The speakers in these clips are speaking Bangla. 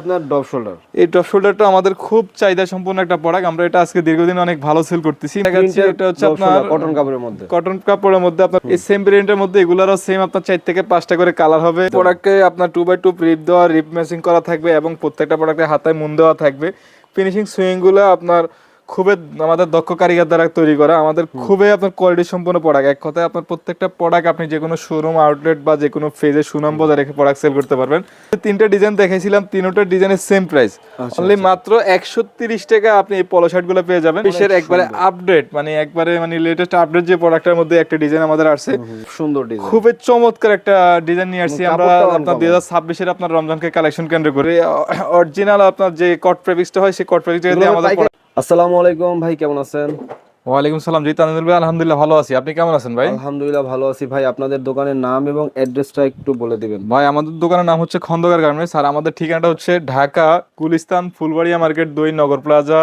আপনার ডব শোল্ডার? এই ডব শোল্ডারটা আমাদের খুব চাহিদা সম্পন্ন একটা প্রোডাক্ট আমরা এটা আজকে দীর্ঘদিন অনেক ভালো সেল করতেছি। দেখা যাচ্ছে এটা হচ্ছে আপনার কটন কাপড়ের মধ্যে। কটন কাপড়ের মধ্যে আপনার এই সেম মধ্যে এগুলারও সেম আপনার চার থেকে পাঁচটা করে কালার হবে। প্রোডাক্টে আপনার টু বাই টু রিপ দেওয়া রিপ ম্যাচিং করা থাকবে এবং প্রত্যেকটা প্রোডাক্টে হাতায় মুন দেওয়া থাকবে। ফিনিশিং সুইংগুলো আপনার খুবই আমাদের দক্ষ কারিগর দ্বারা তৈরি করা। আমাদের খুবই আপনার কোয়ালিটি সম্পন্ন প্রোডাক্ট এক কথায় আপনার প্রত্যেকটা প্রোডাক্ট আপনি যে কোনো শোরুম আউটলেট বা যে কোনো ফেজে সুনাম বজায় রেখে প্রোডাক্ট সেল করতে পারবেন। তিনটা ডিজাইন দেখাইছিলাম তিনটা ডিজাইনের সেম প্রাইস অনলি মাত্র একশো তিরিশ টাকা আপনি এই পলো শার্টগুলো পেয়ে যাবেন। বিশ্বের একবারে আপডেট মানে একবারে মানে লেটেস্ট আপডেট যে প্রোডাক্টের মধ্যে একটা ডিজাইন আমাদের আসছে। সুন্দর ডিজাইন খুবই চমৎকার একটা ডিজাইন নিয়ে আসছি আমরা আপনার। দুই হাজার ছাব্বিশের আপনার রমজানকে কালেকশন কেন্দ্র করে। অরিজিনাল আপনার যে কট ফেব্রিক্সটা হয় সেই কট দিয়ে আমাদের আসসালামু আলাইকুম ভাই কেমন আছেন? ওয়ালাইকুম সালাম জি তানজিল ভাই আলহামদুলিল্লাহ ভালো আছি। আপনি কেমন আছেন ভাই? আলহামদুলিল্লাহ ভালো আছি ভাই। আপনাদের দোকানের নাম এবং অ্যাড্রেসটা একটু বলে দিবেন। ভাই আমাদের দোকানের নাম হচ্ছে খন্দকার গার্মেন্টস। আর আমাদের ঠিকানাটা হচ্ছে ঢাকা কুলিস্তান ফুলবাড়িয়া মার্কেট দুই নগর প্লাজা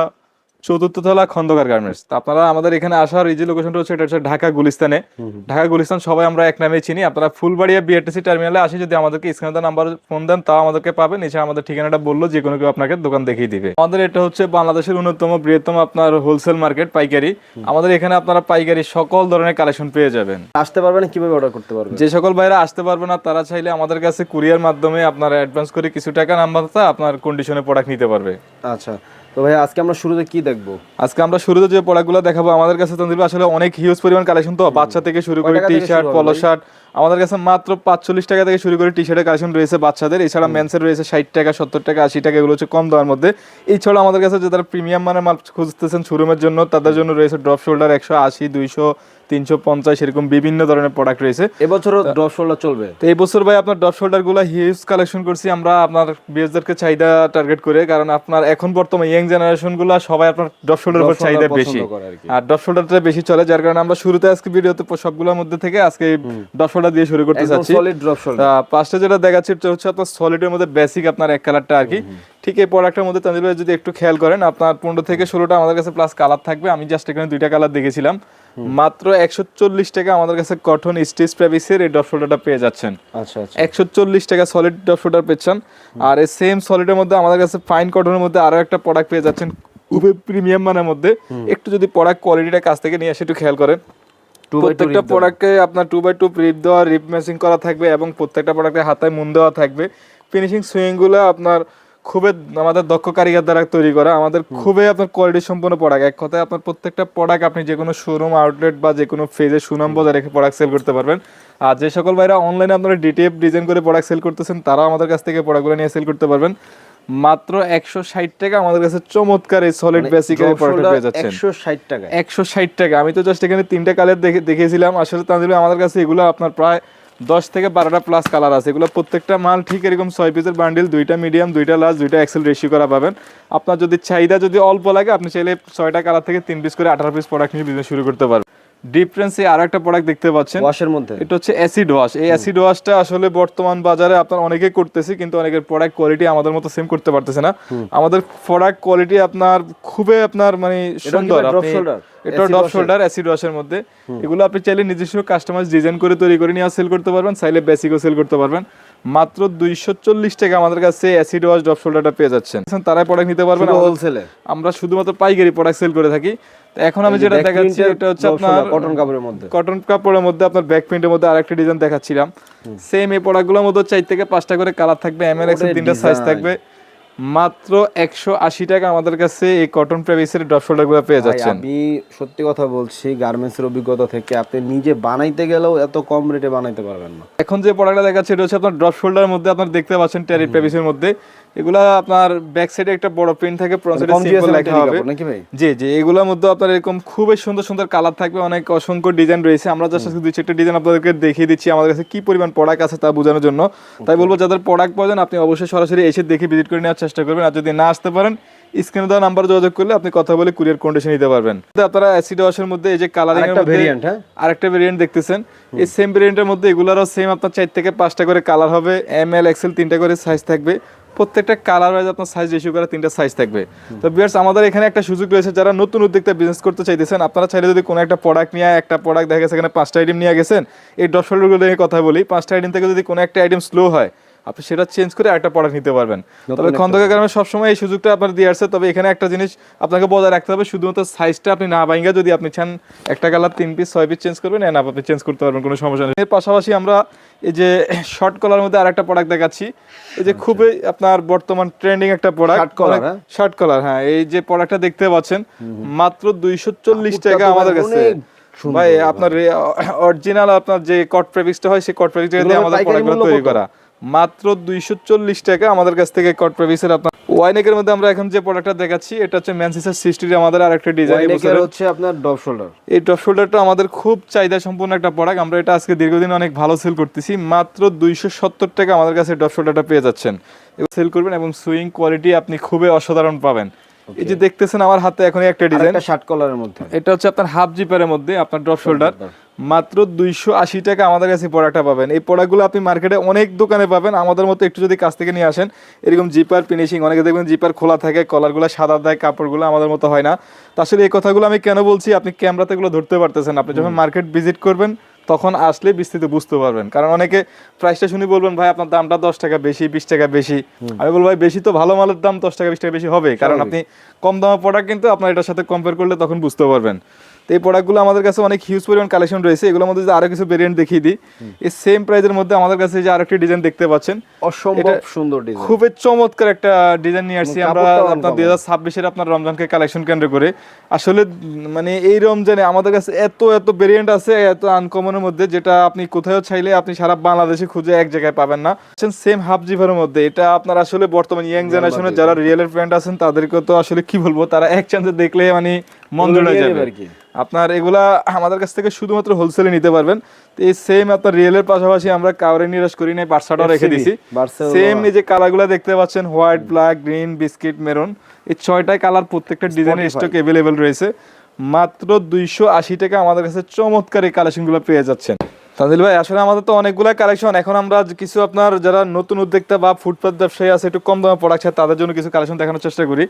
চতুর্থ তলা খন্দকার গার্মেন্টস তো আপনারা আমাদের এখানে আসার এই যে লোকেশনটা হচ্ছে এটা হচ্ছে ঢাকা গুলিস্তানে। ঢাকা গুলিস্তান সবাই আমরা এক নামে চিনি। আপনারা ফুলবাড়িয়া বিআরটিসি টার্মিনালে আসে যদি আমাদেরকে স্ক্রিনে নাম্বার ফোন দেন তাও আমাদেরকে পাবেন। এছাড়া আমাদের ঠিকানাটা বলল যে কোনো কেউ আপনাকে দোকান দেখিয়ে দিবে। আমাদের এটা হচ্ছে বাংলাদেশের অন্যতম বৃহত্তম আপনার হোলসেল মার্কেট পাইকারি। আমাদের এখানে আপনারা পাইকারি সকল ধরনের কালেকশন পেয়ে যাবেন। আসতে পারবেন কীভাবে অর্ডার করতে পারবেন? যে সকল ভাইরা আসতে পারবে না তারা চাইলে আমাদের কাছে কুরিয়ার মাধ্যমে আপনারা অ্যাডভান্স করে কিছু টাকা নাম্বারটা আপনার কন্ডিশনে প্রোডাক্ট নিতে পারবে। আচ্ছা। তো ভাই আজকে আমরা শুরুতে কি দেখব? আজকে আমরা শুরুতে যে প্রোডাক্টগুলো দেখাবো আমাদের কাছে তন্দির আসলে অনেক হিউজ পরিমাণ কালেকশন তো। বাচ্চা থেকে শুরু করে টি শার্ট পলো শার্ট আমাদের কাছে মাত্র পাঁচচল্লিশ টাকা থেকে শুরু করে টি শার্টের কালেকশন রয়েছে বাচ্চাদের। এছাড়া মেন্সের রয়েছে ষাট টাকা সত্তর টাকা আশি টাকা এগুলো হচ্ছে কম দামের মধ্যে। এছাড়া আমাদের কাছে যে তারা প্রিমিয়াম মানে মাল খুঁজতেছেন শোরুমের জন্য তাদের জন্য রয়েছে ড্রপ শোল্ডার একশো আশি দুইশো তিনশো পঞ্চাশ এরকম বিভিন্ন ধরনের প্রোডাক্ট রয়েছে। এবছরও ড্রপ শোল্ডার চলবে? তো এই বছর ভাই আপনার ডপ শোল্ডারগুলো হিউজ কালেকশন করছি আমরা আপনার বিএসদেরকে চাহিদা টার্গেট করে কারণ আপনার এখন বর্তমানে ইয়াং জেনারেশনগুলো সবাই আপনার ডপ শোল্ডার উপর চাহিদা বেশি। আর কি। ডপ শোল্ডারটা বেশি চলে যার কারণে আমরা শুরুতে আজকে ভিডিওতে সবগুলোর মধ্যে থেকে আজকে ডপ শোল্ডার দিয়ে শুরু করতে চাচ্ছি। সলিড ড্রপ শোল্ডার পাঁচটা যেটা দেখাচ্ছি হচ্ছে আপনার সলিডের মধ্যে বেসিক আপনার এক কালারটা আর কি। ঠিক এই প্রোডাক্টের মধ্যে ভাই যদি একটু খেয়াল করেন আপনার পনেরো থেকে ষোলোটা আমাদের কাছে প্লাস কালার থাকবে। আমি জাস্ট এখানে দুইটা কালার দেখেছিলাম। মাত্র একশো চল্লিশ টাকা আমাদের কাছে কটন স্টিচ প্রেভিসের এই ডপ শোল্ডারটা পেয়ে যাচ্ছেন। আচ্ছা আচ্ছা। একশো চল্লিশ টাকা সলিড ডপ শোল্ডার পেয়েছেন। আর এই সেম সলিডের মধ্যে আমাদের কাছে ফাইন কটনের মধ্যে আরও একটা প্রোডাক্ট পেয়ে যাচ্ছেন খুবই প্রিমিয়াম মানের মধ্যে। একটু যদি প্রোডাক্ট কোয়ালিটিটা কাছ থেকে নিয়ে আসে একটু খেয়াল করেন। প্রত্যেকটা প্রোডাক্টে আপনার টু বাই টু রিপ দেওয়া রিপ ম্যাচিং করা থাকবে এবং প্রত্যেকটা প্রোডাক্টে হাতায় মুন দেওয়া থাকবে। ফিনিশিং সুইংগুলো আপনার খুবই আমাদের দক্ষ কারিগর দ্বারা তৈরি করা। আমাদের খুবই আপনার কোয়ালিটি সম্পন্ন প্রোডাক্ট এক কথায় আপনার প্রত্যেকটা প্রোডাক্ট আপনি যে কোনো শোরুম আউটলেট বা যে কোনো ফেজে সুনাম বজায় রেখে প্রোডাক্ট সেল করতে পারবেন। আর যে সকল ভাইরা অনলাইনে আপনারা ডিটিএফ ডিজাইন করে প্রোডাক্ট সেল করতেছেন তারাও আমাদের কাছ থেকে প্রোডাক্টগুলো নিয়ে সেল করতে পারবেন। মাত্র একশো ষাট টাকা আমাদের কাছে চমৎকার এই সলিড বেসিক ড্রপ প্রোডাক্ট পেয়ে যাচ্ছেন। একশো ষাট টাকা একশো ষাট টাকা। আমি তো জাস্ট এখানে তিনটা কালার দেখে দেখিয়েছিলাম আসলে ভাই, আমাদের কাছে এগুলো আপনার প্রায় দশ থেকে বারোটা প্লাস কালার আছে। এগুলো প্রত্যেকটা মাল ঠিক এরকম ছয় পিসের বান্ডিল দুইটা মিডিয়াম দুইটা লার্জ দুইটা এক্সেল রেশিও করা পাবেন। আপনার যদি চাহিদা যদি অল্প লাগে আপনি চাইলে ছয়টা কালার থেকে তিন পিস করে আঠারো পিস প্রোডাক্ট নিয়ে বিজনেস শুরু করতে পারবেন। ডিফারেন্সে আরও একটা প্রোডাক্ট দেখতে পাচ্ছেন। ওয়াশের মধ্যে? এটা হচ্ছে অ্যাসিড ওয়াশ এই অ্যাসিড ওয়াশটা আসলে বর্তমান বাজারে আপনার অনেকেই করতেছে কিন্তু অনেকের প্রোডাক্ট কোয়ালিটি আমাদের মতো সেম করতে পারতেছে না। আমাদের প্রোডাক্ট কোয়ালিটি আপনার খুবই আপনার মানে সুন্দর। আপনি-? এটা ডপ শোল্ডার অ্যাসিড ওয়াশের মধ্যে। এগুলো আপনি চাইলে নিজস্ব কাস্টমাইজ ডিজাইন করে তৈরি করে নিয়ে সেল করতে পারবেন চাইলে বেসিকও সেল করতে পারবেন। মাত্র দুইশো চল্লিশ টাকা আমাদের কাছে অ্যাসিড ওয়াশ ডপ শোল্ডারটা পেয়ে যাচ্ছেন। তারাই প্রোডাক্ট নিতে পারবেন। হোলসেলে আমরা শুধুমাত্র পাইকারি প্রোডাক্ট সেল করে থাকি। তো এখন আমি যেটা দেখাচ্ছি এটা হচ্ছে আপনার কটন কাপড়ের মধ্যে। কটন কাপড়ের মধ্যে আপনার ব্যাক প্রিন্টের মধ্যে আরেকটা ডিজাইন দেখাচ্ছিলাম। সেম এই প্রোডাক্টগুলোর মধ্যে চার থেকে পাঁচটা করে কালার থাকবে এম এক্স তিনটা সাইজ থাকবে। মাত্র একশো আশি টাকা আমাদের কাছে এই কটন প্রেভিসের ড্রপ শোল্ডারগুলো পেয়ে যাচ্ছে যাচ্ছেন। আমি সত্যি কথা বলছি গার্মেন্টস এর অভিজ্ঞতা থেকে আপনি নিজে বানাইতে গেলেও এত কম রেটে বানাইতে পারবেন না। এখন যে প্রোডাক্টটা দেখাচ্ছে এটা হচ্ছে আপনার ড্রপ শোল্ডারের মধ্যে আপনার দেখতে পাচ্ছেন টেরি প্রেভিসের মধ্যে। এগুলা আপনার ব্যাক সাইডে একটা বড় প্রিন্ট থাকে ফ্রন্ট সাইডে সিম্পল লেখা হবে। নাকি ভাই? জি জি এগুলোর মধ্যে আপনার এরকম খুবই সুন্দর সুন্দর কালার থাকবে অনেক অসংখ্য ডিজাইন রয়েছে। আমরা জাস্ট আজকে দুই চারটা ডিজাইন আপনাদেরকে দেখিয়ে দিচ্ছি আমাদের কাছে কি পরিমাণ প্রোডাক্ট আছে তা বোঝানোর জন্য। তাই বলব যাদের প্রোডাক্ট প্রয়োজন আপনি অবশ্যই সরাসরি এসে দেখে ভিজিট করে নেওয়ার চেষ্টা করবেন। আর যদি না আসতে পারেন স্ক্রিনে দেওয়া নাম্বার যোগাযোগ করলে আপনি কথা বলে কুরিয়ার কন্ডিশন নিতে পারবেন। আপনারা অ্যাসিড ওয়াশের মধ্যে এই যে কালারিং এর আরেকটা মধ্যে ভেরিয়েন্ট হ্যাঁ? আরেকটা ভেরিয়েন্ট দেখতেছেন। এই সেম ভেরিয়েন্টের মধ্যে এগুলারও সেম আপনার চার থেকে পাঁচটা করে কালার হবে। এম এল এক্সেল তিনটা করে সাইজ থাকবে। প্রত্যেকটা কালার ওয়াইজ আপনার সাইজ ইস্যু করে তিনটা সাইজ থাকবে। তো বিয়ার্স আমাদের এখানে একটা সুযোগ রয়েছে, যারা নতুন উদ্যোক্তা বিজনেস করতে চাইতেছেন, আপনারা চাইলে যদি কোনো একটা প্রোডাক্ট নিয়ে, একটা প্রোডাক্ট দেখা গেছে এখানে পাঁচটা আইটেম নিয়ে গেছেন, এই দশ ফলগুলো নিয়ে কথা বলি, পাঁচটা আইটেম থেকে যদি কোনো একটা আইটেম স্লো হয় আপনি সেটা চেঞ্জ করে একটা প্রোডাক্ট নিতে পারবেন। তবে একটা খন্দকার গ্রামে সবসময় এই সুযোগটা আপনার দিয়ে আসছে। তবে এখানে একটা জিনিস আপনাকে বজায় রাখতে হবে শুধুমাত্র সাইজটা আপনি না ভাঙ্গা যদি আপনি চান একটা কালার তিন পিস ছয় পিস চেঞ্জ করবেন না আপনি চেঞ্জ করতে পারবেন কোনো সমস্যা নেই। এর পাশাপাশি আমরা এই যে শর্ট কলার মধ্যে আরেকটা প্রোডাক্ট দেখাচ্ছি। এই যে খুবই আপনার বর্তমান ট্রেন্ডিং একটা প্রোডাক্ট? শর্ট কলার হ্যাঁ? এই যে প্রোডাক্টটা দেখতে পাচ্ছেন মাত্র দুইশো চল্লিশ টাকা আমাদের কাছে। ভাই। আপনার অরিজিনাল আপনার যে কট প্রেভিক্সটা হয় সেই কট প্রেভিক্সটা দিয়ে আমাদের প্রোডাক্টগুলো তৈরি করা। মাত্র দুইশো চল্লিশ টাকা আমাদের কাছ থেকে কট প্রেভিক্সের আপনার ওয়াইনেকের মধ্যে আমরা এখন যে প্রোডাক্টটা দেখাচ্ছি এটা হচ্ছে ম্যানসিসার সিক্সটির আমাদের আরেকটা ডিজাইন হচ্ছে আপনার ডব শোল্ডার এই ড্রপ শোল্ডারটা আমাদের খুব চাহিদা সম্পূর্ণ একটা প্রোডাক্ট আমরা এটা আজকে দীর্ঘদিন অনেক ভালো সেল করতেছি। মাত্র দুইশো সত্তর টাকা আমাদের কাছে ড্রপ শোল্ডারটা পেয়ে যাচ্ছেন। সেল করবেন এবং সুইং কোয়ালিটি আপনি খুবই অসাধারণ পাবেন। এই যে দেখতেছেন আমার হাতে এখন একটা ডিজাইন শার্ট কলারের মধ্যে। এটা হচ্ছে আপনার হাফ জিপারের মধ্যে আপনার ড্রপ শোল্ডার মাত্র দুইশো আশি টাকা আমাদের কাছে প্রোডাক্টটা পাবেন। এই প্রোডাক্টগুলো আপনি মার্কেটে অনেক দোকানে পাবেন। আমাদের মতো একটু যদি কাছ থেকে নিয়ে আসেন এরকম জিপার ফিনিশিং অনেকে দেখবেন জিপার খোলা থাকে কলারগুলো সাদা দেয় কাপড়গুলো আমাদের মতো হয় না। তো আসলে এই কথাগুলো আমি কেন বলছি? আপনি ক্যামেরাতে এগুলো ধরতে পারতেছেন আপনি যখন মার্কেট ভিজিট করবেন তখন আসলে বিস্তৃত বুঝতে পারবেন। কারণ অনেকে প্রাইসটা শুনে বলবেন ভাই আপনার দামটা দশ টাকা বেশি বিশ টাকা বেশি। আমি বলব ভাই বেশি তো ভালো মালের দাম দশ টাকা বিশ টাকা বেশি হবে। কারণ আপনি কম দামের প্রোডাক্ট কিন্তু আপনার এটার সাথে কম্পেয়ার করলে তখন বুঝতে পারবেন। তো এই প্রোডাক্টগুলো আমাদের কাছে অনেক হিউজ পরিমাণ কালেকশন রয়েছে। এগুলোর মধ্যে আরও কিছু ভেরিয়েন্ট দেখিয়ে দিই এই সেম প্রাইজের মধ্যে আমাদের কাছে যে আরেকটি ডিজাইন দেখতে পাচ্ছেন অসম্ভব সুন্দর ডিজাইন খুবই চমৎকার একটা ডিজাইন নিয়ে আসছি আমরা কাপড়টাও আপনার। দুই হাজার ছাব্বিশের আপনার রমজানকে কালেকশন কেন্দ্র করে। আসলে মানে এই রমজানে আমাদের কাছে এত এত ভেরিয়েন্ট আছে এত আনকমনের মধ্যে যেটা আপনি কোথাও চাইলে আপনি সারা বাংলাদেশে খুঁজে এক জায়গায় পাবেন না। সেম হাফ জিভারের মধ্যে এটা আপনার আসলে বর্তমান ইয়াং জেনারেশনের যারা রিয়েলের ফ্রেন্ড আছেন তাদেরকে তো আসলে কি বলব তারা এক চান্সে দেখলে মানে মন এগুলো যাবে। আপনার এগুলা আমাদের কাছ থেকে শুধুমাত্র হোলসেলে নিতে পারবেন। তো এই সেম আপনার রিয়েলের পাশাপাশি আমরা কাউরে নিরাশ করি নাই বার্সাটাও রেখে দিছি। সেম এই যে কালারগুলো দেখতে পাচ্ছেন white black green biscuit maroon এই ছয়টাই কালার প্রত্যেকটা ডিজাইনের স্টক অ্যাভেলেবেল রয়েছে। মাত্র দুইশো আশি টাকা আমাদের কাছে চমৎকার এই কালেকশনগুলো পেয়ে যাচ্ছেন। তাদের ভাই আসলে আমাদের তো অনেকগুলো কালেকশন এখন আমরা কিছু আপনার যারা নতুন উদ্যোক্তা বা ফুটপাত ব্যবসায়ী আছে একটু কম দামে প্রোডাক্ট তাদের জন্য কিছু কালেকশন দেখানোর চেষ্টা করি।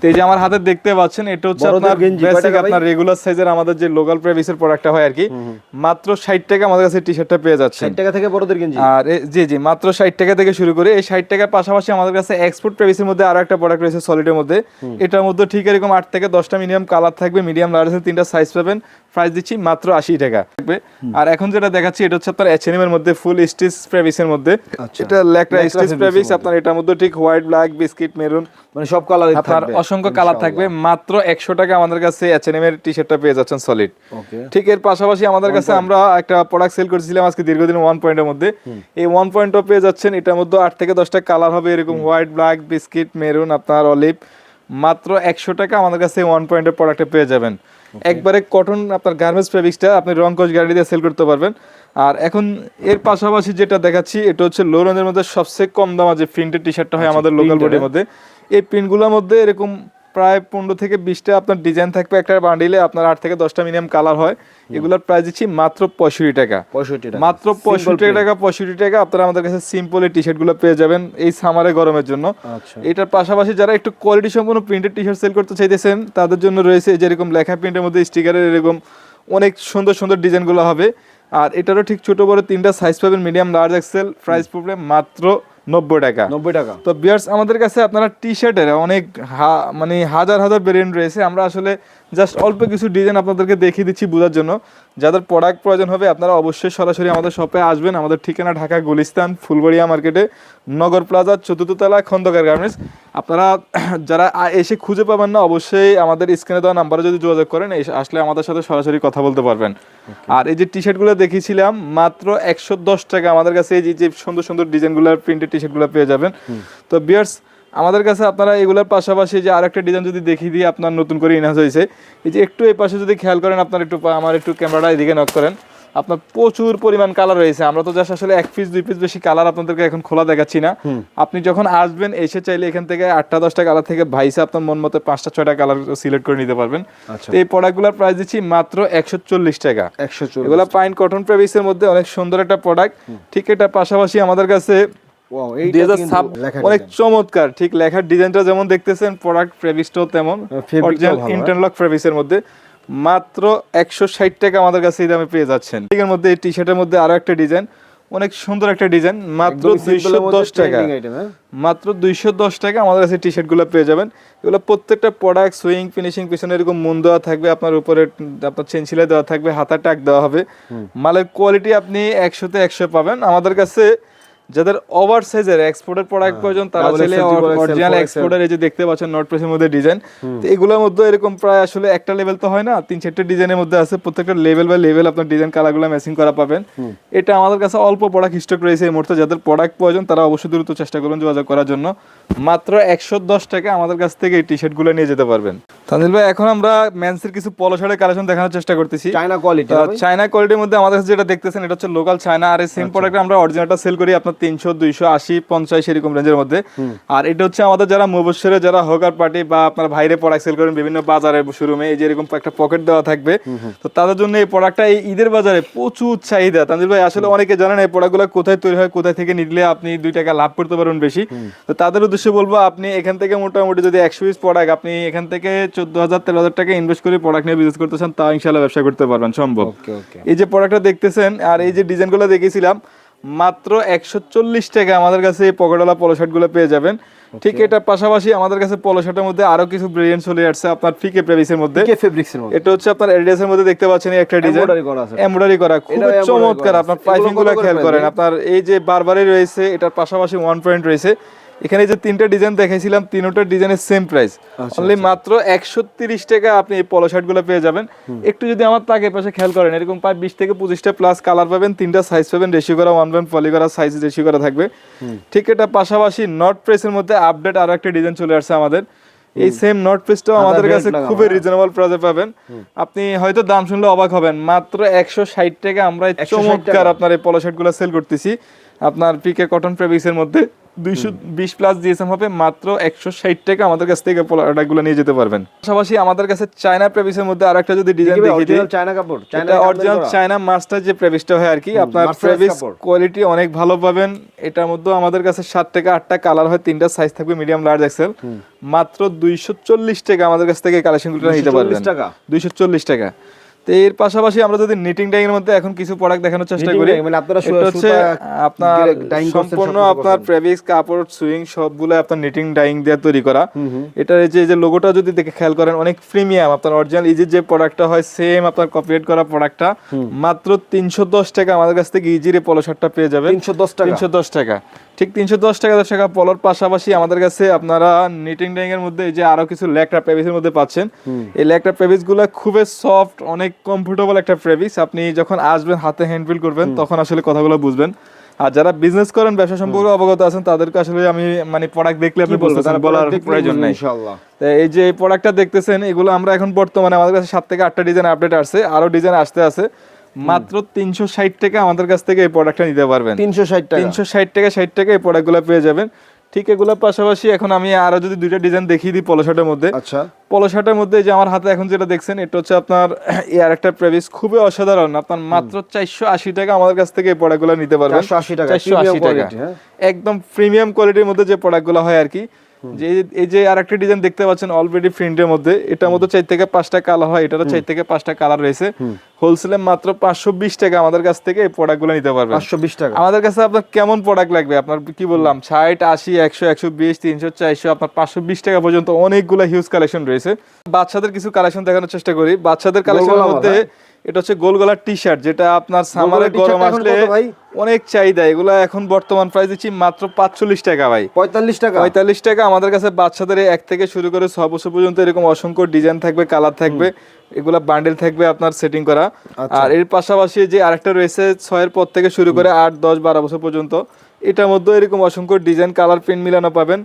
তো এই যে আমার হাতে দেখতে পাচ্ছেন এটা হচ্ছে আপনার বেসিক আপনার রেগুলার সাইজের আমাদের যে লোকাল প্রেভিসের প্রোডাক্টটা হয় আর কি মাত্র ষাট টাকা আমাদের কাছে টি শার্টটা পেয়ে যাচ্ছে ষাট টাকা থেকে বড়দের গেঞ্জি? আর জি জি মাত্র ষাট টাকা থেকে শুরু করে এই ষাট টাকার পাশাপাশি আমাদের কাছে এক্সপোর্ট প্রেভিসের মধ্যে আরও একটা প্রোডাক্ট রয়েছে সলিডের মধ্যে। এটার মধ্যে ঠিক এরকম আট থেকে দশটা মিনিমাম কালার থাকবে মিডিয়াম লার্জের তিনটা সাইজ পাবেন। প্রাইস দিচ্ছি মাত্র আশি টাকা। থাকবে আর এখন যেটা দেখাচ্ছি এটা হচ্ছে আপনার এইচএনএম এর মধ্যে ফুল স্টিচ প্রেভিসের মধ্যে। আচ্ছা। এটা লেকটা স্টিচ মধ্যে। আপনার এটার মধ্যে ঠিক হোয়াইট ব্ল্যাক বিস্কিট মেরুন মানে সব কালার আপনার অসংখ্য কালার থাকবে মাত্র একশো টাকা আমাদের কাছে এইচএনএম এর টি শার্টটা পেয়ে যাচ্ছেন সলিড ঠিক এর পাশাপাশি আমাদের কাছে আমরা একটা প্রোডাক্ট সেল করেছিলাম আজকে দীর্ঘদিন ওয়ান পয়েন্টের মধ্যে। এই ওয়ান পয়েন্টও পেয়ে যাচ্ছেন এটার মধ্যে আট থেকে দশটা কালার হবে এরকম হোয়াইট ব্ল্যাক বিস্কিট মেরুন আপনার অলিভ মাত্র একশো টাকা আমাদের কাছে ওয়ান পয়েন্টের প্রোডাক্টে পেয়ে যাবেন। একবারে কটন আপনার গার্মেন্টস ফেব্রিক্সটা আপনি রং কোচ গ্যারান্টি দিয়ে সেল করতে পারবেন। আর এখন এর পাশাপাশি যেটা দেখাচ্ছি এটা হচ্ছে লো রঞ্জের মধ্যে সবচেয়ে কম দামা যে প্রিন্টের টি শার্টটা হয় আমাদের লোকাল বডির হ্যাঁ? মধ্যে। এই প্রিন্টগুলোর মধ্যে এরকম প্রায় পনেরো থেকে বিশটা আপনার ডিজাইন থাকবে একটা বান্ডিলে আপনার আট থেকে দশটা মিনিমাম কালার হয়। এগুলোর প্রাইস দিচ্ছি মাত্র পঁয়ষট্টি টাকা। পঁয়ষট্টি টাকা। মাত্র পঁয়ষট্টি টাকা পঁয়ষট্টি টাকা আপনারা আমাদের কাছে সিম্পল এই টি শার্টগুলো পেয়ে যাবেন এই সামারে গরমের জন্য। আচ্ছা। এটার পাশাপাশি যারা একটু কোয়ালিটি সম্পূর্ণ প্রিন্টেড টি শার্ট সেল করতে চাইতেছেন তাদের জন্য রয়েছে যেরকম লেখা প্রিন্টের মধ্যে স্টিকারের এরকম অনেক সুন্দর সুন্দর ডিজাইনগুলো হবে। আর এটারও ঠিক ছোট বড় তিনটা সাইজ পাবেন medium large XL price problem মাত্র নব্বই টাকা। নব্বই টাকা। তো বিয়ার্স আমাদের কাছে আপনারা টি শার্টের অনেক মানে হাজার হাজার ভেরিয়েন্ট রয়েছে। আমরা আসলে জাস্ট অল্প কিছু ডিজাইন আপনাদেরকে দেখিয়ে দিচ্ছি বোঝার জন্য। যাদের প্রোডাক্ট প্রয়োজন হবে আপনারা অবশ্যই সরাসরি আমাদের শপে আসবেন। আমাদের ঠিকানা ঢাকা গুলিস্তান ফুলবাড়িয়া মার্কেটে নগর প্লাজা চতুর্থ তলা খন্দকার গার্মেন্টস আপনারা যারা এসে খুঁজে পাবেন না অবশ্যই আমাদের স্ক্রিনে দেওয়া নাম্বারে যদি যোগাযোগ করেন আসলে আমাদের সাথে সরাসরি কথা বলতে পারবেন। আর এই যে টি শার্টগুলো দেখিয়েছিলাম মাত্র একশো দশ টাকা। আমাদের কাছে এই যে- যে সুন্দর সুন্দর ডিজাইনগুলো প্রিন্টেড টি শার্টগুলো পেয়ে যাবেন। তো বিয়ার্স আমাদের কাছে আপনারা এগুলোর পাশাপাশি যে আরেকটা ডিজাইন যদি দেখিয়ে দিই আপনার নতুন করে ইনহাস হয়েছে এই যে একটু এই পাশে যদি খেয়াল করেন আপনার একটু আমার একটু ক্যামেরাটা এদিকে নক করেন আপনার প্রচুর পরিমাণ কালার রয়েছে। আমরা তো জাস্ট আসলে এক পিস দুই পিস বেশি কালার আপনাদেরকে এখন খোলা দেখাচ্ছি না। আপনি যখন আসবেন এসে চাইলে এখান থেকে আটটা দশটা কালার থেকে ভাইসে আপনার মন মতো পাঁচটা ছয়টা কালার সিলেক্ট করে নিতে পারবেন। আচ্ছা। এই প্রোডাক্টগুলোর প্রাইস দিচ্ছি মাত্র একশো চল্লিশ টাকা। একশো চল্লিশ এগুলো পাইন কটন প্রেভিসের মধ্যে অনেক সুন্দর একটা প্রোডাক্ট ঠিক এটা পাশাপাশি আমাদের কাছে অনেক চমৎকার। ঠিক লেখার ডিজাইনটা যেমন দেখতেছেন প্রোডাক্ট তেমন। ভালো, হ্যাঁ? ইন্টারলক ফেভিসের মধ্যে মাত্র একশো ষাট টাকা আমাদের কাছে এই দামে পেয়ে যাচ্ছেন। এর মধ্যে এই টি শার্টের মধ্যে আরও একটা ডিজাইন অনেক সুন্দর একটা ডিজাইন মাত্র দুইশো দশ টাকা। হ্যাঁ? মাত্র দুইশো দশ টাকা আমাদের কাছে টি শার্টগুলো পেয়ে যাবেন। এগুলো প্রত্যেকটা প্রোডাক্ট সুইং ফিনিশিং পিছনে এরকম মুন দেওয়া থাকবে আপনার উপরে আপনার চেন সিলাই দেওয়া থাকবে হাতা টাক দেওয়া হবে। মালের কোয়ালিটি আপনি একশোতে একশো পাবেন। আমাদের কাছে যাদের ওভার সাইজের এক্সপোর্টের প্রোডাক্ট প্রয়োজন তারা চাইলে অরিজিনাল 4XL এক্সপোর্টের এই যে দেখতে পাচ্ছেন নট প্রেসের মধ্যে ডিজাইন তো এগুলোর মধ্যে এরকম প্রায় আসলে একটা লেভেল তো হয় না তিন চারটে ডিজাইনের মধ্যে আছে প্রত্যেকটা লেভেল বাই লেভেল আপনার ডিজাইন কালারগুলো ম্যাচিং করা পাবেন। এটা আমাদের কাছে অল্প প্রোডাক্ট স্টক রয়েছে এই মুহূর্তে যাদের প্রোডাক্ট প্রয়োজন তারা অবশ্যই দ্রুত চেষ্টা করবেন যোগাযোগ করার জন্য। মাত্র একশো দশ টাকা আমাদের কাছ থেকে এই টি শার্টগুলো নিয়ে যেতে পারবেন। ভাই এখন আমরা মেন্সের কিছু পলো শার্টের কালেকশন দেখানোর চেষ্টা করতেছি। চায়না কোয়ালিটি চায়না কোয়ালিটির মধ্যে আমাদের কাছে যেটা দেখতেছেন এটা হচ্ছে লোকাল চায়না আর এই সেম আচ্ছা। প্রোডাক্ট আমরা অরিজিনালটা সেল করি আপনার তিনশো দুইশো আশি পঞ্চাশ এরকম রেঞ্জের মধ্যে। আর এটা হচ্ছে আমাদের যারা মুবসরে যারা হোকার পার্টি বা আপনার বাইরে প্রোডাক্ট সেল করেন বিভিন্ন বাজারে শোরুমে এই যে এরকম একটা পকেট দেওয়া থাকবে তো তাদের জন্য এই প্রোডাক্টটা এই ঈদের বাজারে প্রচুর চাহিদা। তানজিল ভাই আসলে অনেকে জানেন এই প্রোডাক্টগুলো কোথায় তৈরি হয় কোথায় থেকে নিলে আপনি দুই টাকা লাভ করতে পারবেন বেশি। তো তাদের উদ্দেশ্যে বলব আপনি এখান থেকে মোটামুটি যদি একশো পিস প্রোডাক্ট আপনি এখান থেকে চোদ্দ হাজার তেরো হাজার টাকা ইনভেস্ট করে প্রোডাক্ট নিয়ে বিজনেস করতে চান তা ইনশাল্লাহ ব্যবসা করতে পারবেন সম্ভব। এই যে প্রোডাক্টটা দেখতেছেন আর এই যে ডিজাইনগুলো দেখেছিলাম মাত্র একশো চল্লিশ টাকা আমাদের কাছে এই পকেটওয়ালা পলো শার্টগুলো পেয়ে যাবেন। ঠিক এটার পাশাপাশি আমাদের কাছে পলো শার্টের মধ্যে আরও কিছু ব্রিলিয়েন্ট চলে আসছে আপনার ফিকে প্রেভিসের মধ্যে। মধ্যে। এটা হচ্ছে আপনার এডিডাস এর মধ্যে দেখতে পাচ্ছেন একটা ডিজাইন করা এমব্রয়ডারি করা খুব চমৎকার। আপনার। প্রাইসিংগুলো খেয়াল করেন আপনার এই যে বারবারই রয়েছে এটার পাশাপাশি ওয়ান পয়েন্ট রয়েছে। এখানে যে তিনটা ডিজাইন দেখাইছিলাম তিনটা ডিজাইনের সেম প্রাইস অনলি মাত্র একশো তিরিশ টাকা আপনি এই পলো শার্টগুলো পেয়ে যাবেন। একটু যদি আমার তাকে পাশে খেয়াল করেন এরকম প্রায় বিশ থেকে পঁচিশটা প্লাস কালার পাবেন তিনটা সাইজ পাবেন রেশিও করা ওয়ান পয়েন্ট পলি করা সাইজ রেশিও করা থাকবে। ঠিক এটা পাশাপাশি নট প্রেসের মধ্যে আপডেট আরও একটা ডিজাইন চলে আসছে আমাদের। এই সেম নট প্রেসটাও আমাদের কাছে খুবই হ্যাঁ। রিজনেবল প্রাইসে পাবেন। আপনি হয়তো দাম শুনলে অবাক হবেন মাত্র একশো ষাট টাকা আমরা এই 160 চমৎকার আপনার এই পলো শার্টগুলো সেল করতেছি। আপনার পিকে কটন ফেব্রিক্সের মধ্যে দুইশো বিশ প্লাস জিএসএম হবে মাত্র একশো ষাট টাকা আমাদের কাছ থেকে প্রোডাক্টগুলো নিয়ে যেতে পারবেন। পাশাপাশি আমাদের কাছে চায়না প্রেভিসের মধ্যে আরেকটা যদি ডিজাইন দেখিয়ে দিই চায়না কাপড় চায়না অরিজিনাল চায়না মাস্টার যে প্রেভিসটা হয় আর কি আপনার প্রেভিস কোয়ালিটি অনেক ভালো পাবেন। এটার মধ্যে আমাদের কাছে সাত থেকে আটটা কালার হয় তিনটা সাইজ থাকবে মিডিয়াম লার্জ এক্সেল মাত্র দুইশো চল্লিশ টাকা আমাদের কাছ থেকে কালেকশনগুলো নিতে 240 পারবেন। টাকা? দুইশো চল্লিশ টাকা। তো এর পাশাপাশি আমরা যদি নিটিং ডাইং এর মধ্যে এখন কিছু প্রোডাক্ট দেখানোর চেষ্টা করি মানে আপনারা সুতা- হচ্ছে আপনার সম্পূর্ণ আপনার। প্রেভিক্স কাপড় সুইং সবগুলো আপনার নিটিং ডাইং দিয়ে তৈরি করা। এটার এই যে এই যে লোগোটা যদি দেখে খেয়াল করেন অনেক প্রিমিয়াম আপনার অরিজিনাল ইজি যে প্রোডাক্টটা হয় সেম আপনার কপিয়েট করা প্রোডাক্টটা মাত্র তিনশো দশ টাকা আমাদের কাছ থেকে ইজির পলো শার্টটা পেয়ে যাবেন। 310 টাকা? তিনশো দশ টাকা। ঠিক তিনশো দশ টাকা দশ টাকা পলোর পাশাপাশি আমাদের কাছে আপনারা নিটিং ডাইং এর মধ্যে এই যে আরও কিছু ল্যাকটা প্রেভিসের মধ্যে পাচ্ছেন। এই ল্যাকটা প্রেভিসগুলো খুবই সফট অনেক কমফোর্টেবল একটা প্রেভিস আপনি যখন আসবেন হাতে হ্যান্ড ফিল করবেন তখন আসলে কথাগুলো বুঝবেন। আর যারা বিজনেস করেন ব্যবসা সম্পর্কে অবগত আছেন তাদেরকে আসলে আমি মানে প্রোডাক্ট দেখলে আপনি বুঝতেছেন তারা বলার প্রয়োজন নাই। ইনশাআল্লাহ। তো এই যে প্রোডাক্টটা দেখতেছেন এগুলো আমরা এখন বর্তমানে আমাদের কাছে সাত থেকে আটটা ডিজাইন আপডেট আসছে। আরও ডিজাইন আসতে আছে। মাত্র তিনশো ষাট টাকা আমাদের কাছ থেকে এই প্রোডাক্টটা নিতে পারবেন। 360 টাকা। তিনশো ষাট টাকা ষাট টাকা এই প্রোডাক্টগুলো পেয়ে যাবেন। ঠিক এগুলোর পাশাপাশি এখন আমি আরও যদি দুইটা ডিজাইন দেখিয়ে দিই পলো শার্টের মধ্যে আচ্ছা। পলো শার্টের মধ্যে যে আমার হাতে এখন যেটা দেখছেন এটা হচ্ছে আপনার এয়ার একটা প্রেভিস খুবই অসাধারণ। আপনার মাত্র চারশো আশি টাকা আমাদের কাছ থেকে এই প্রোডাক্টগুলো নিতে পারবেন। 480 টাকা, চারশো আশি টাকা। হ্যাঁ? একদম প্রিমিয়াম কোয়ালিটির মধ্যে যে প্রোডাক্টগুলো হয় আর কি যে এই যে আরেকটা ডিজাইন দেখতে পাচ্ছেন অলরেডি প্রিন্টের মধ্যে এটার মধ্যে চার থেকে পাঁচটা কালার হয় এটারও চার থেকে পাঁচটা কালার রয়েছে। হোলসেলে মাত্র পাঁচশো বিশ টাকা আমাদের কাছ থেকে এই প্রোডাক্টগুলো নিতে পারবেন। 520 টাকা। আমাদের কাছে আপনার কেমন প্রোডাক্ট লাগবে? আপনার কি বললাম ষাট আশি একশো একশো বিশ তিনশো চারশো আপনার পাঁচশো বিশ টাকা পর্যন্ত অনেকগুলো হিউজ কালেকশন রয়েছে। বাচ্চাদের কিছু কালেকশন দেখানোর চেষ্টা করি। বাচ্চাদের কালেকশনের মধ্যে মাথা? এটা হচ্ছে গোল গলার টি শার্ট যেটা আপনার সামারে গরম আসলে অনেক চাহিদা। এগুলো এখন বর্তমান প্রাইস দিচ্ছি মাত্র পাঁচচল্লিশ টাকা ভাই। 45 টাকা? পঁয়তাল্লিশ টাকা। আমাদের কাছে বাচ্চাদের এক থেকে শুরু করে ছয় বছর পর্যন্ত এরকম অসংখ্য ডিজাইন থাকবে কালার থাকবে এগুলা বান্ডেল থাকবে আপনার সেটিং করা। আচ্ছা। আর এর পাশাপাশি যে আরেকটা রয়েছে ছয়ের পর থেকে শুরু করে আট দশ বারো বছর পর্যন্ত এটার মধ্যে এরকম অসংখ্য ডিজাইন কালার প্রিন্ট মিলানো পাবেন।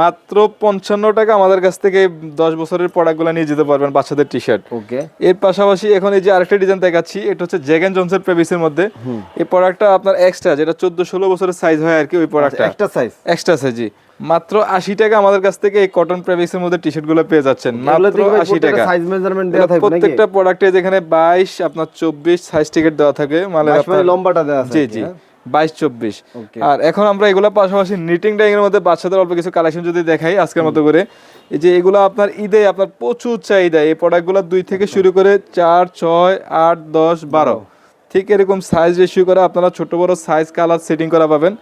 মাত্র পঞ্চান্ন টাকা আমাদের কাছ থেকে দশ বছরের প্রোডাক্টগুলো নিয়ে যেতে পারবেন বাচ্চাদের টি শার্ট ওকে এর পাশাপাশি এখন এই যে আরেকটা ডিজাইন দেখাচ্ছি এটা হচ্ছে জেগেন জনসের প্রেভিসের মধ্যে। এই প্রোডাক্টটা আপনার এক্সট্রা যেটা চোদ্দ ষোলো বছরের সাইজ হয় আর কি ওই প্রোডাক্টটা একটা সাইজ এক্সট্রা সাইজি মাত্র আশি টাকা আমাদের কাছ থেকে এই কটন প্রেভিক্সের মধ্যে টি শার্টগুলো পেয়ে যাচ্ছেন। মাত্র আশি টাকা। সাইজ মেজারমেন্ট দেওয়া থাকবে প্রত্যেকটা প্রোডাক্টে যেখানে বাইশ আপনার চব্বিশ সাইজ টিকেট দেওয়া থাকে মানে লম্বাটা দেওয়া আছে জি জি। হ্যাঁ? বাইশ চব্বিশ. আর এখন আমরা এগুলো পাশাপাশি নিটিং ডাইং এর মধ্যে বাচ্চাদের অল্প কিছু কালেকশন যদি দেখাই আজকের মতো করে এই যে এগুলো আপনার ঈদে আপনার প্রচুর চাহিদা এই প্রোডাক্টগুলো দুই থেকে শুরু করে চার ছয় আট দশ বারো। ঠিক এরকম সাইজ রেশিও করা আপনারা ছোট বড় সাইজ কালার সেটিং করা পাবেন।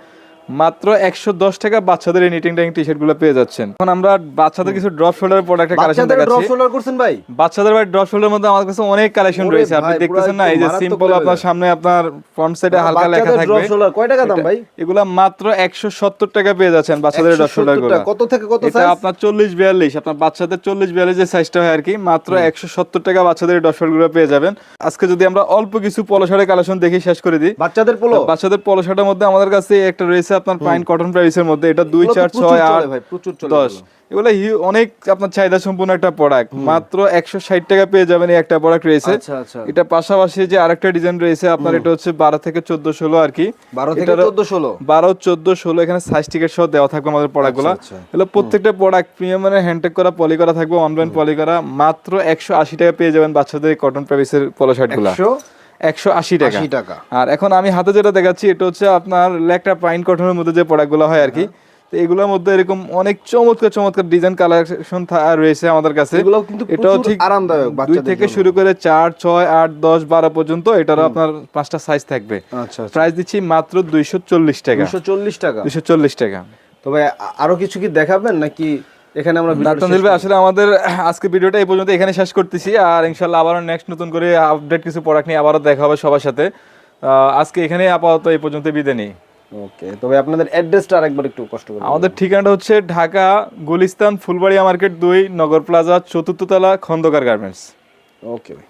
মাত্র একশো দশ টাকা বাচ্চাদের এই নিটিং টাইং টি শার্টগুলো পেয়ে যাচ্ছেন। এখন আমরা বাচ্চাদের কিছু ড্রপ শোল্ডারের প্রোডাক্টের কালেকশন দেখাচ্ছি। শোল্ডার করছেন ভাই? বাচ্চাদের ভাই ড্রপ শোল্ডারের মধ্যে আমাদের কাছে অনেক কালেকশন রয়েছে। আপনি দেখতেছেন না এই যে সিম্পল আপনার সামনে আপনার ফ্রন্ট সাইডে হালকা লেখা বাচ্চাদের ড্রপ থাকবে। শোল্ডার কয় টাকা দাম ভাই? এগুলা মাত্র একশো সত্তর টাকা পেয়ে যাচ্ছেন বাচ্চাদের ড্রপ শোল্ডারগুলো কত থেকে কত এটা সাইজ আপনার চল্লিশ বিয়াল্লিশ। আপনার বাচ্চাদের চল্লিশ বিয়াল্লিশ যে সাইজটা হয় আর কি মাত্র একশো সত্তর টাকা বাচ্চাদের ড্রপ শোল্ডারগুলো পেয়ে যাবেন। আজকে যদি আমরা অল্প কিছু পলো শার্টের কালেকশন দেখে শেষ করে দিই। বাচ্চাদের পলো বাচ্চাদের পলো শার্টের মধ্যে আমাদের কাছে একটা রয়েছে আপনার পাইন কটন প্রাইসের মধ্যে এটা দুই চার ছয় চলে আট ভাই, প্রচুর চলে দশ। এগুলো। অনেক আপনার চাহিদা সম্পূর্ণ একটা প্রোডাক্ট মাত্র একশো ষাট টাকা পেয়ে যাবেন এই একটা প্রোডাক্ট রয়েছে আচ্ছা আচ্ছা। এটা পাশাপাশি যে আরেকটা ডিজাইন রয়েছে আপনার এটা হচ্ছে বারো থেকে চোদ্দ ষোলো আর কি। বারো থেকে চোদ্দ ষোলো। বারো চোদ্দ ষোলো এখানে সাইজ টিকেট সহ দেওয়া থাকবে আমাদের প্রোডাক্টগুলো আচ্ছা। এগুলো প্রত্যেকটা প্রোডাক্ট প্রিমিয়াম মানে হ্যান্ডটেক করা পলি করা থাকবে অনলাইন পলি করা। মাত্র একশো আশি টাকা পেয়ে যাবেন বাচ্চাদের কটন প্রাইসের পলো শার্টগুলো একশো আশি টাকা। টাকা। আর এখন আমি হাতে যেটা দেখাচ্ছি এটা হচ্ছে আপনার লেকটা পাইন কটনের মধ্যে যে প্রোডাক্টগুলো হয় আর কি। তো এগুলোর মধ্যে এরকম অনেক চমৎকার চমৎকার ডিজাইন কালেকশন রয়েছে আমাদের কাছে। এগুলো কিন্তু এটাও ঠিক আরামদায়ক দুই থেকে শুরু করে চার ছয় আট দশ বারো পর্যন্ত এটারও আপনার পাঁচটা সাইজ থাকবে। আচ্ছা আচ্ছা। প্রাইস দিচ্ছি মাত্র দুইশো চল্লিশ টাকা। দুশো চল্লিশ টাকা। দুইশো চল্লিশ টাকা। তবে আরও কিছু কি দেখাবেন নাকি এখানে আমরা ভিডিওটা দিলবে? আসলে আমাদের আজকে ভিডিওটা এই পর্যন্ত এখানে শেষ করতেছি। আর ইনশাল্লাহ আবারও নেক্সট নতুন করে আপডেট কিছু প্রোডাক্ট নিয়ে আবারও দেখা হবে সবার সাথে। আজকে এখানে আপাতত এই পর্যন্ত বিদায় নেই। ওকে তবে আপনাদের অ্যাড্রেসটা আরেকবার একটু কষ্ট করে আমাদের ঠিকানাটা হচ্ছে ঢাকা গুলিস্তান ফুলবাড়িয়া মার্কেট দুই নগর প্লাজা চতুর্থ তলা খন্দকার গার্মেন্টস। ওকে ভাই